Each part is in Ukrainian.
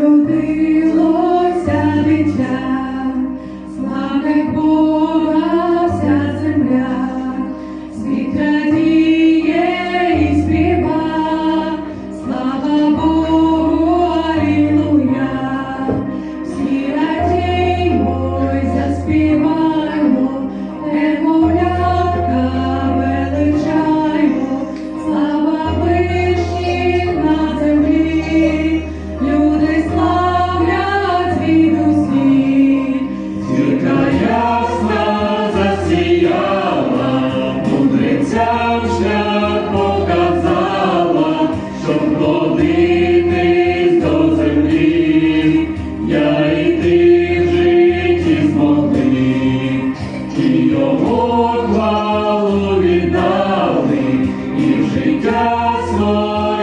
be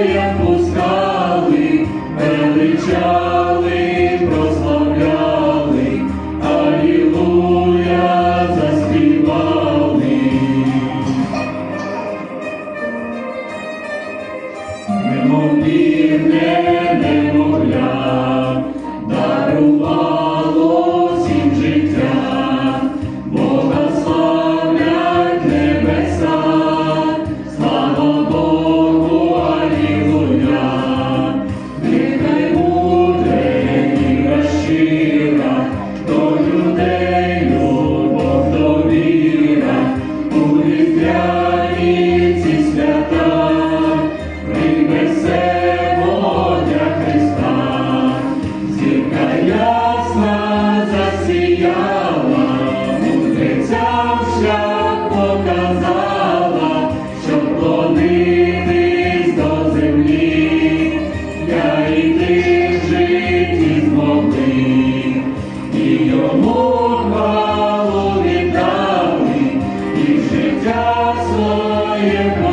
як пускали, величали, прославляли, Алілуя заспівали. Немов півне. сказала, щоб клонитись до землі, я і ти в житті і йому хвалу віддали, і життя своє.